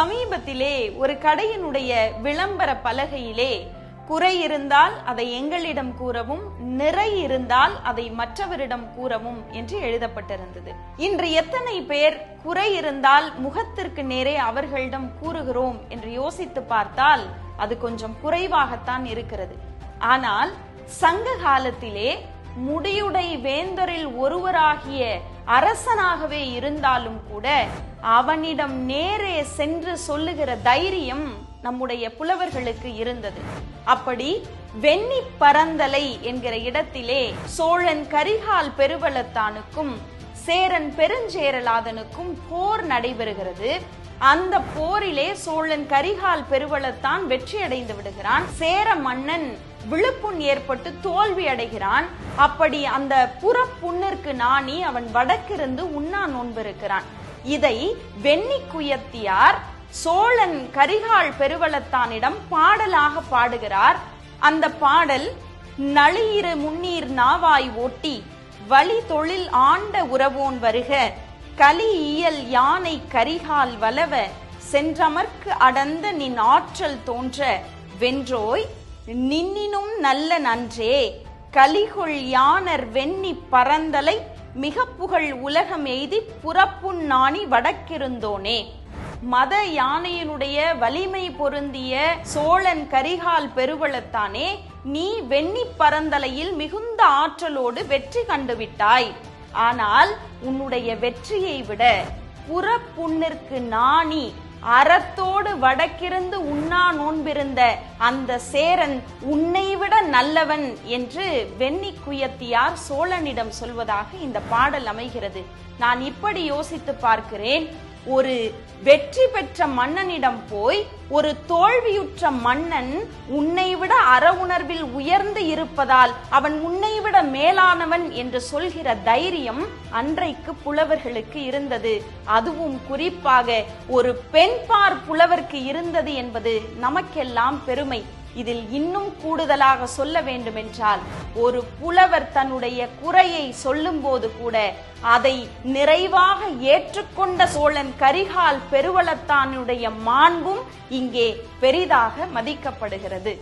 சமீபத்திலே ஒரு கடையினுடைய விளம்பர பலகையிலே குறை இருந்தால் அதை எங்களிடம் கூறவும் நிறை இருந்தால் அதை மற்றவரிடம் கூறவும் என்று எழுதப்பட்டிருந்தது. இன்று எத்தனை பேர் குறை இருந்தால் முகத்திற்கு நேரே அவர்களிடம் கூறுகிறோம் என்று யோசித்து பார்த்தால் அது கொஞ்சம் குறைவாகத்தான் இருக்கிறது. ஆனால் சங்க காலத்திலே முடியுடை வேந்தரில் ஒருவராகிய அரசனாகவே இருந்தாலும் கூட அவனிடம் நேரே சென்று சொல்லுகிற தைரியம் நம்முடைய புலவர்களுக்கு இருந்தது. அப்படி வெண்ணி பரந்தலை என்கிற இடத்திலே சோழன் கரிகால் பெருவளத்தானுக்கும் சேரன் பெருஞ்சேரலாதனுக்கும் போர் நடைபெறுகிறது. அந்த போரிலே சோழன் கரிகால் பெருவளத்தான் வெற்றி அடைந்து விடுகிறான். சேர மன்னன் விழுப்புண் ஏற்பட்டு தோல்வி அடைகிறான். அப்படி அந்த புறப்புண்ணிற்கு நாணி அவன் வடக்கிருந்து உண்ணா நோன்பிருக்கிறான். இதை வெண்ணி குயத்தியார் சோழன் கரிகால் பெருவளத்தானிடம் பாடலாக பாடுகிறார். அந்த பாடல் நளியிரு முன்னீர் நாவாய் ஓட்டி வழி தொழில் ஆண்ட உறவோன் வருக கலி இயல் யானை கரிகால் வலவ சென்றமர்க்கு அடர்ந்த நின் ஆற்றல் தோன்ற வென்றோய் நின்னினும் நல்ல நன்றே. கலிகொள் யானர் வெண்ணி பரந்தலை மிக புகழ் உலகம் எய்தி புறப்புண் நாணி வடக்கிருந்தோனே. மத யானையினுடைய வலிமை பொருந்திய சோழன் கரிகால் பெருவளத்தானே நீ வெண்ணி பரந்தலையில் மிகுந்த ஆற்றலோடு வெற்றி கண்டுவிட்டாய் ஆனால் உன்னுடைய வெற்றியை விட புறப்புண்ணிற்கு நாணி அறத்தோடு வடக்கிருந்து உண்ணா நோன்பிருந்த அந்த சேரன் உன்னை விட நல்லவன் என்று வெண்ணி குயத்தியார் சோழனிடம் சொல்வதாக இந்த பாடல் அமைகிறது. நான் இப்படி யோசித்து பார்க்கிறேன். ஒரு வெற்றி பெற்ற மன்னனிடம் போய் ஒரு தோல்வியுற்ற மன்னன் உன்னை விட அற உணர்வில் உயர்ந்து இருப்பதால் அவன் உன்னை விட மேலானவன் என்று சொல்கிற தைரியம் அன்றைக்கு புலவர்களுக்கு இருந்தது. அதுவும் குறிப்பாக ஒரு பெண்பார் புலவர்க்கு இருந்தது என்பது நமக்கெல்லாம் பெருமை. இதில் இன்னும் கூடுதலாக சொல்ல வேண்டுமென்றால் ஒரு புலவர் தன்னுடைய குறையை சொல்லும்போது கூட அதை நிறைவாக ஏற்றுக்கொண்ட சோழன் கரிகால் பெருவளத்தானுடைய மாண்பும் இங்கே பெரிதாக மதிக்கப்படுகிறது.